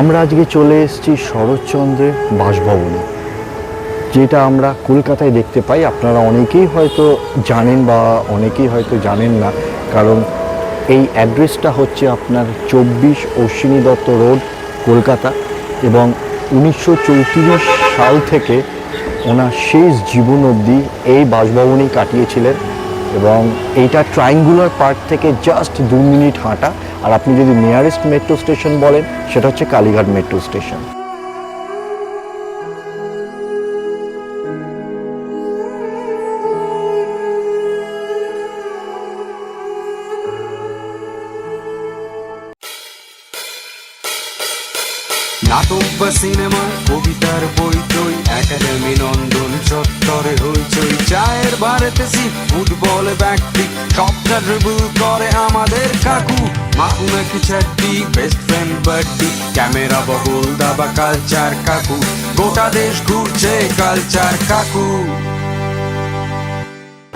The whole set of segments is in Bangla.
আমরা আজকে চলে এসেছি শরৎচন্দ্রের বাসভবনে, যেটা আমরা কলকাতায় দেখতে পাই। আপনারা অনেকেই হয়তো জানেন বা অনেকেই হয়তো জানেন না, কারণ এই অ্যাড্রেসটা হচ্ছে আপনার চব্বিশ অশ্বিনী দত্ত রোড, কলকাতা। এবং উনিশশো চৌত্রিশ সাল থেকে ওনার শেষ জীবন অবধি এই বাসভবনেই কাটিয়েছিলেন। এবং এইটা ট্রাইঙ্গুলার পার্ক থেকে জাস্ট দু মিনিট হাঁটা। আর আপনি যদি নিয়ারেস্ট মেট্রো স্টেশন বলেন, সেটা হচ্ছে কালীঘাট মেট্রো স্টেশন নাটক বা সিনেমা, কবিতার বই টই একাডেমি নন্দন চত্বরে হইচই চায়ের বারেতে সি ফুটবল ব্যক্তি। সবটা ড্রিবল করে আমাদের কাকু। মাকু নাকি চাড্ডি বেস্ট ফ্রেন্ড বাড্ডি ক্যামেরা বগল দাবা কালচার কাকু। গোটা দেশ ঘুরছে কালচার কাকু।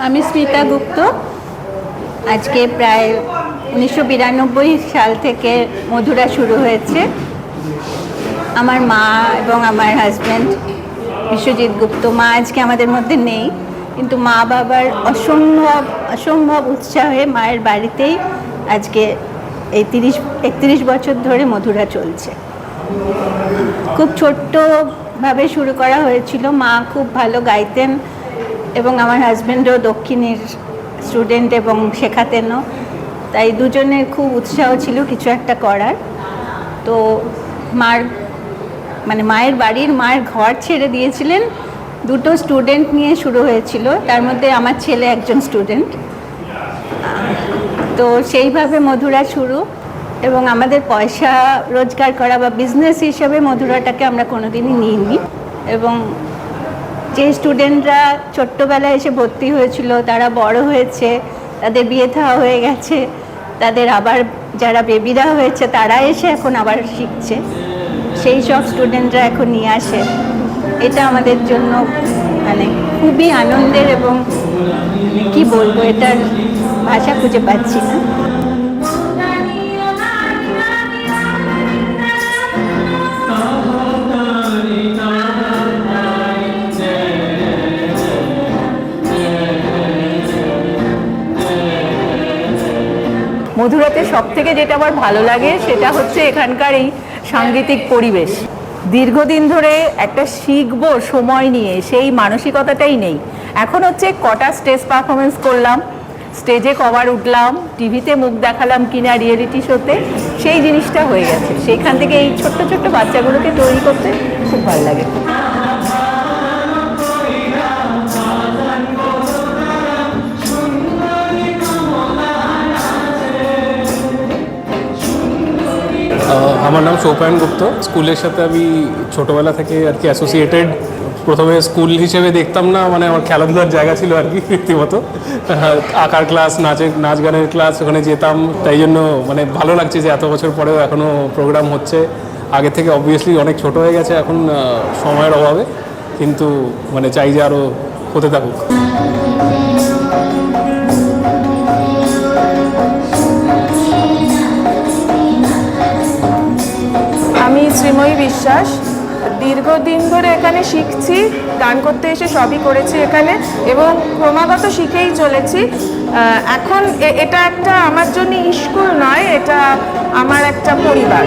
আমি স্মিতা গুপ্ত। আজকে প্রায় উনিশশো বিরানব্বই সাল থেকে মধুরা শুরু হয়েছে। আমার মা এবং আমার হাজব্যান্ড বিশ্বজিৎ গুপ্ত। মা আজকে আমাদের মধ্যে নেই, কিন্তু মা বাবার অসম্ভব অসম্ভব উৎসাহে মায়ের বাড়িতেই আজকে এই তিরিশ, একত্রিশ বছর ধরে মধুরা চলছে। খুব ছোট্টভাবে শুরু করা হয়েছিল। মা খুব ভালো গাইতেন এবং আমার হাজব্যান্ডও দক্ষিণের স্টুডেন্ট এবং শেখাতেনও। তাই দুজনের খুব উৎসাহ ছিল কিছু একটা করার। তো মার মানে মায়ের বাড়ির মায়ের ঘর ছেড়ে দিয়েছিলেন। দুটো স্টুডেন্ট নিয়ে শুরু হয়েছিল। তার মধ্যে আমার ছেলে একজন স্টুডেন্ট তো সেইভাবে মধুরা শুরু এবং আমাদের পয়সা রোজগার করা বা বিজনেস হিসেবে মধুরাটাকে আমরা কোনোদিনই নিইনি। এবং যে স্টুডেন্টরা ছোট্টবেলায় এসে ভর্তি হয়েছিল, তারা বড় হয়েছে, তাদের বিয়ে থাওয়া হয়ে গেছে, তাদের আবার যারা বেবিরা হয়েছে, তারা এসে এখন আবার শিখছে। সেই সব স্টুডেন্টরা এখন নিয়ে আসে। এটা আমাদের জন্য মানে খুবই আনন্দের এবং কি বলব, এটার ভাষা খুঁজে পাচ্ছি না। মধুরাতে সব থেকে যেটা আমার ভালো লাগে, সেটা হচ্ছে এখানকার এই সাংগীতিক পরিবেশ। দীর্ঘদিন ধরে একটা শিখব সময় নিয়ে, সেই মানসিকতাটাই নেই। এখন হচ্ছে কটা স্টেজ পারফরমেন্স করলাম, স্টেজে কভার উঠলাম, টিভিতে মুখ দেখালাম কিনা রিয়েলিটি শোতে সেই জিনিসটা হয়ে গেছে। সেইখান থেকে এই ছোট্ট ছোট্ট বাচ্চাগুলোকে তৈরি করতে খুব ভালো লাগে। আমার নাম সৌপায়ন গুপ্ত। স্কুলের সাথে আমি ছোটোবেলা থেকে আর কি অ্যাসোসিয়েটেড প্রথমে স্কুল হিসেবে দেখতাম না মানে আমার খেলাধুলার জায়গা ছিল আর কি রীতিমতো। আঁকার ক্লাস নাচের নাচ গানের ক্লাস ওখানে যেতাম। তাই জন্য মানে ভালো লাগছে যে এত বছর পরেও এখনও প্রোগ্রাম হচ্ছে। আগে থেকে অবভিয়াসলি অনেক ছোট হয়ে গেছে, এখন সময়ের অভাবে। কিন্তু মানে চাই যে আরও হতে থাকুক। বিশ্বাস দীর্ঘদিন ধরে এখানে শিখছি, গান করতে এসে সবই করেছি এখানে এবং ক্রমাগত শিখেই চলেছি। এখন এটা একটা আমার জন্য স্কুল নয়, এটা আমার একটা পরিবার।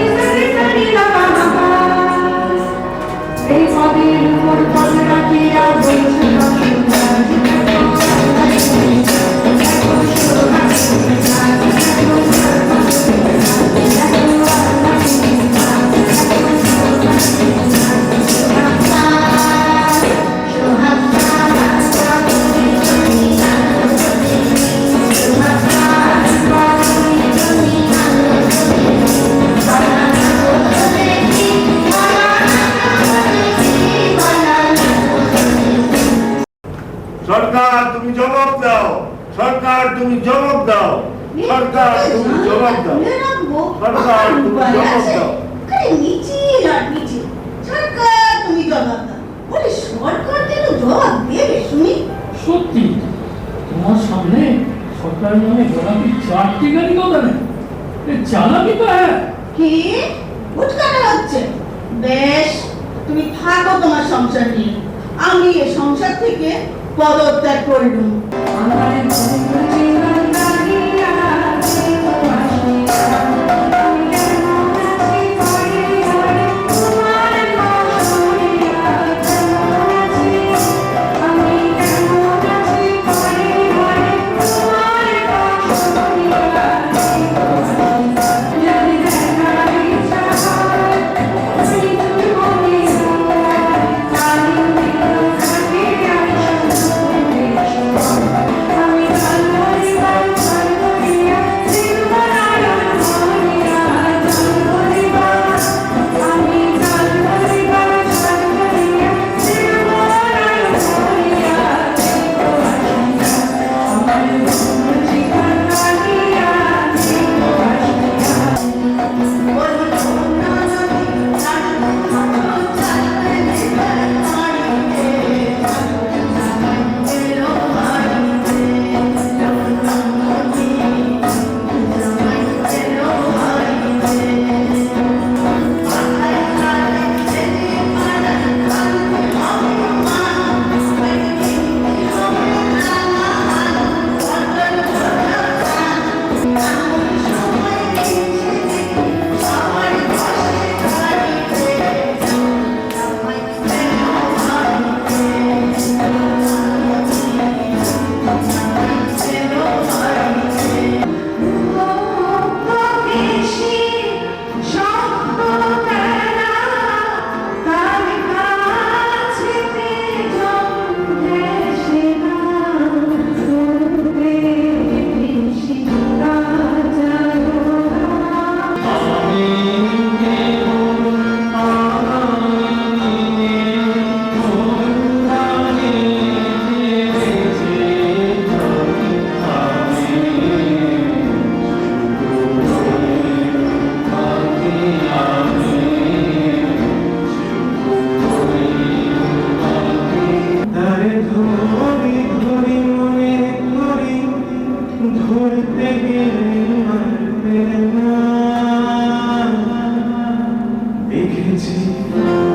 জবাব দাও আরে মিছিল আর মিছিল সরকার তুমি জবাব দাও বলে সরকার কেন জবাব দেবে শুনি সত্যি তোমার সামনে সরকার নামে গোলাপি চারটি গাড়ি কথা নেই। চালাকি তো হ্যাঁ। কি? উৎকাটা হচ্ছে? বেশ তুমি থাকো তোমার সংসার নিয়ে। আমি এ সংসার থেকে পদত্যাগ করলুম তারে দেখেছি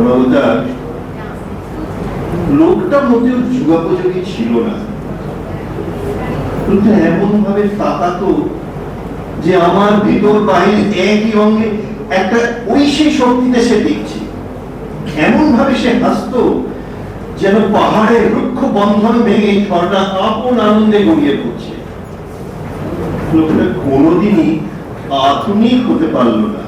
সর্বদার লোকটা মোটেও যুগোপযোগী ছিল না। কিন্তু এমন ভাবে তাকাতো যে আমার ভিতর বাহির একই অঙ্গে একটা ঐশী শক্তিতে সে দেখছে এমন ভাবে সে হাসতো যেন পাহাড়ের রুক্ষ বন্ধন ভেঙে ঝর্ণা আপন আনন্দে গড়িয়ে পড়ছে। লোকটা কোনোদিনই আধুনিক হতে পারল না।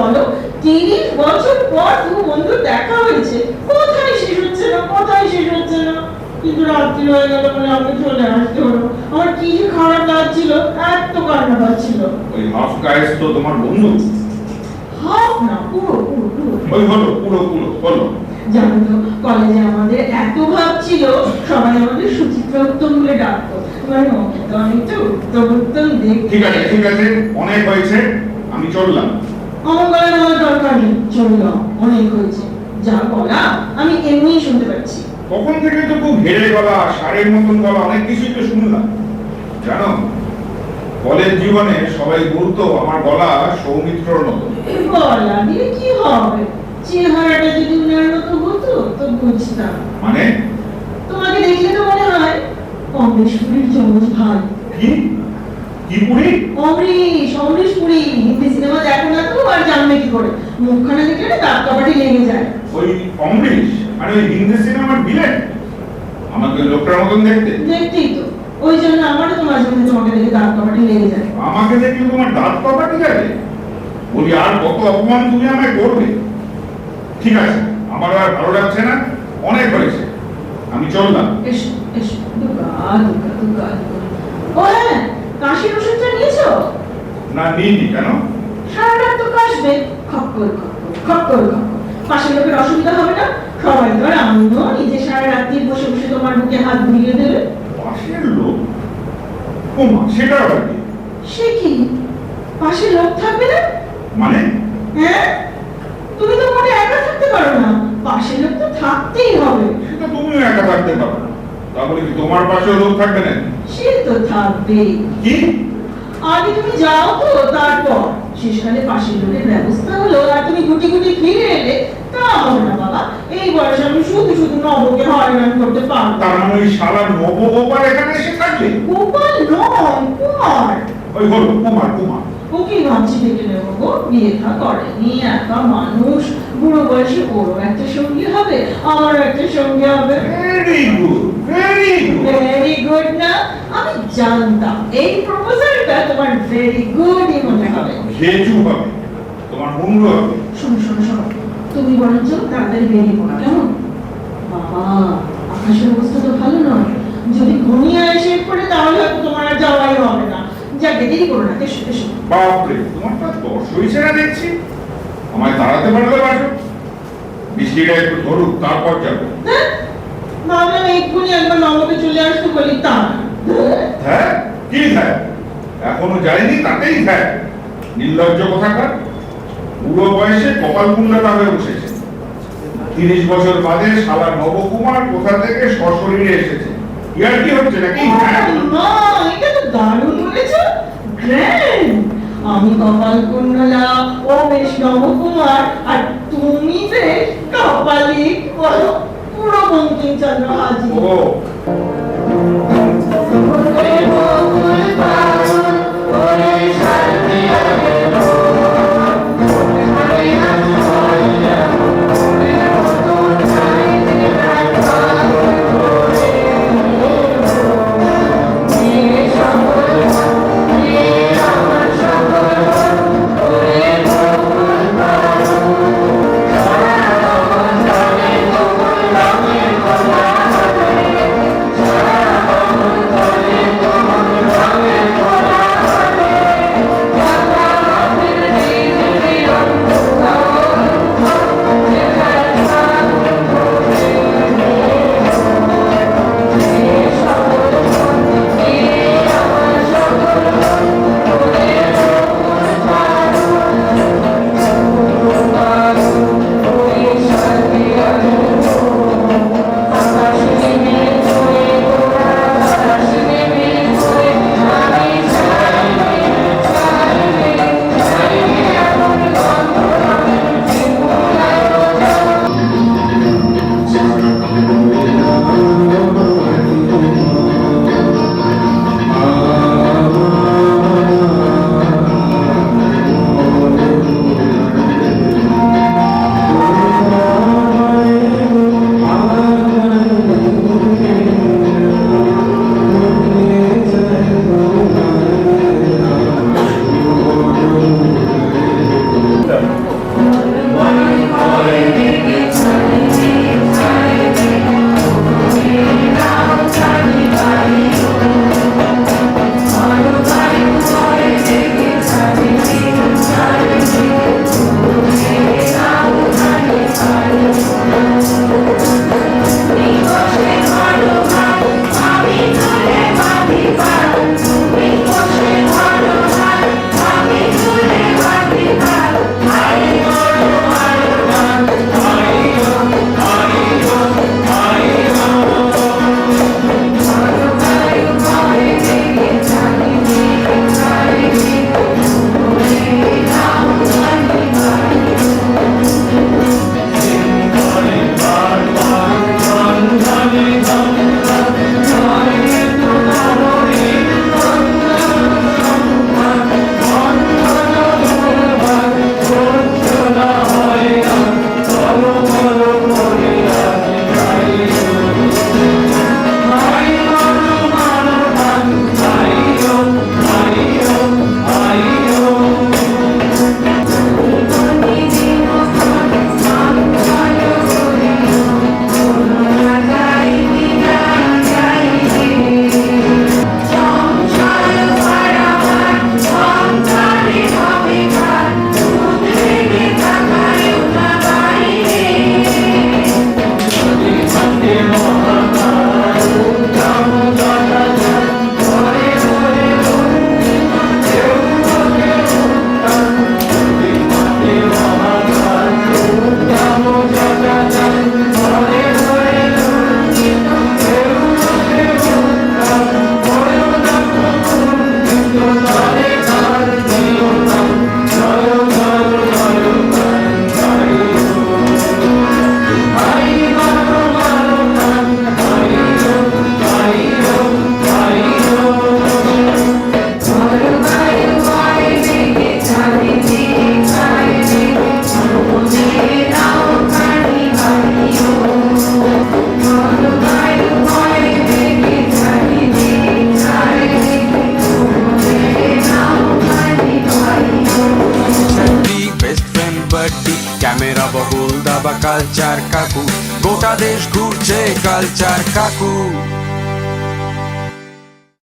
বলো তিরিশ বছর পর দু বন্ধুর দেখা হয়েছে। কোথায় শেষ হচ্ছে না? কোথায় শেষ হচ্ছে না? কিন্তু রাত্রি হয়ে গেল বলে আমাকে চলে আসতে হলো। আমার কি যে খারাপ লাগছিল এত কান্না পাচ্ছিল ওই হাফ গায়েস তো তোমার বন্ধু। হাফ না পুরো পুরো পুরো। ওই হলো পুরো পুরো হলো জানো তো কলেজে আমাদের এত ভাব ছিল সবাই আমাদের সুচিত্রা উত্তম বলে ডাকতো। মানে ওকে তো আমি উত্তম উত্তম দেখতে। ঠিক আছে ঠিক আছে অনেক হয়েছে আমি চললাম। আমার নেওয়ার দরকার নেই। চলল। অনেক হয়েছে। যা বলা আমি এমনিই শুনতে পাচ্ছি। কখন থেকে তো খুব হেড়ে গলা সারের মতন গলা অনেক কিছুই তো শুনলাম। জানো কলেজ জীবনে সবাই বলতো আমার গলা সৌমিত্রর মতো। গলা দিয়ে কি হবে? চেহারাটা যদি উনার মতো হতো? তো বুঝতাম। মানে? তোমাকে দেখলে তো মনে হয় অমরেশপুরীর যমজ ভাই কি? কি পুরি? অমরেশ অমরেশ পুরী। হিন্দি সিনেমা দেখো না তো আর জানবে কি করে? মুখখানা দেখলে না দাঁত কপাটি লেগে যায়। ওই অমরিশ মানে ওই হিন্দি সিনেমার ভিলেন আমাকে লোকটার মতন দেখতে? দেখতেই তো। ওই জন্য আমারও তো মাঝে মাঝে তোমাকে দেখে দাঁত কপাটি লেগে যায়। আমাকে দেখলে তোমার দাঁত পাপাটি যাবে? বলি আর কত অপমান তুমি আমায় করবে? ঠিক আছে আমার আর ভালো লাগছে না। অনেক হয়েছে। আমি চললাম। এসো এসো। দুগা দুগা দুগা। ও হ্যাঁ কাশির ওষুধটা নিয়েছো না নিইনি কেন? সারা রাত তো কাশবে। খপ করে খপ করে পাশের লোকের অসুবিধা হবে না? সবাই তো আমিও নিজে সারা রাত্রি বসে বসে তোমার বুকে হাত বুলিয়ে দেবে। পাশের লোক? ও মা সেটা আবার কি? সে কি? পাশে লোক থাকবে না? মানে? হ্যাঁ? তুমি তো মোটে একা থাকতে পারো না। পাশের লোক তো থাকতেই হবে। সেটা তুমিও একা থাকতে পারো তারপরে কি তোমার পাশেও লোক থাকবে না? সে তো থাকবে কি? আগে তুমি যাও তো তারপর। শেষকালে পাশের লোকের ব্যবস্থা হলো আর তুমি গুটি গুটি ফিরে এলে তা হবে না বাবা। এই বয়সে আমি শুধু শুধু নবকে হয়রান করতে পারব। তার মানে ওই শালা নবগোপাল এখানে এসে থাকবে? গোপাল নয় কুমার। ওই হলো কুমার কুমার। ওকে ভাবছি দেখে নেব গো? বিয়ে থা করেনি একা মানুষ। বুড়ো বয়সে ওরও একটা সঙ্গী হবে আমারও একটা সঙ্গী হবে। Very good very very good না আমি জানতাম এই প্রপোজালটা তোমার ভেরি গুডই মনে হবে। ঘেজু হবে তোমার মুন্ডু হবে। শোনো শোনো শোনো। তুমি বরঞ্চ তাড়াতাড়ি বেরিয়ে পড়ো কেমন? বাবা আকাশের অবস্থা তো ভালো নয়। যদি ঘনিয়ে এসে পড়ে তাহলে হয়তো তোমার আর যাওয়াই হবে না। যাকে দেরি করো না এসো এসো। বাপরে তোমার তো দশ হয়েছে না দেখছি। আমায় দাঁড়াতে পারলে বাসো। বৃষ্টিটা একটু ধরুক তারপর যাব। হ্যাঁ? ভাবলাম এক্ষুনি একবার নবকে চলে আসতে বলি তা। হ্যাঁ? কি হ্যাঁ এখনও যায়নি তাতেই হ্যাঁ নির্লজ্জ কোথাকার বুড়ো বয়সে কপাল হয়ে বসেছে। তিরিশ বছর বাদে শালা নবকুমার কোথা থেকে সশরীরে এসেছে? ইয়ার কি হচ্ছে নাকি? হ্যাঁ এটা তো দারুণ বলেছ। গ্র্যান্ড আমি কপাল কুণ্ডলা ও বেশ নবকুমার আর তুমি বেশ কপালি বলো। পুরো বঙ্কিমচন্দ্র হাজির ওরে বাবা ওরে শান্তি macaco.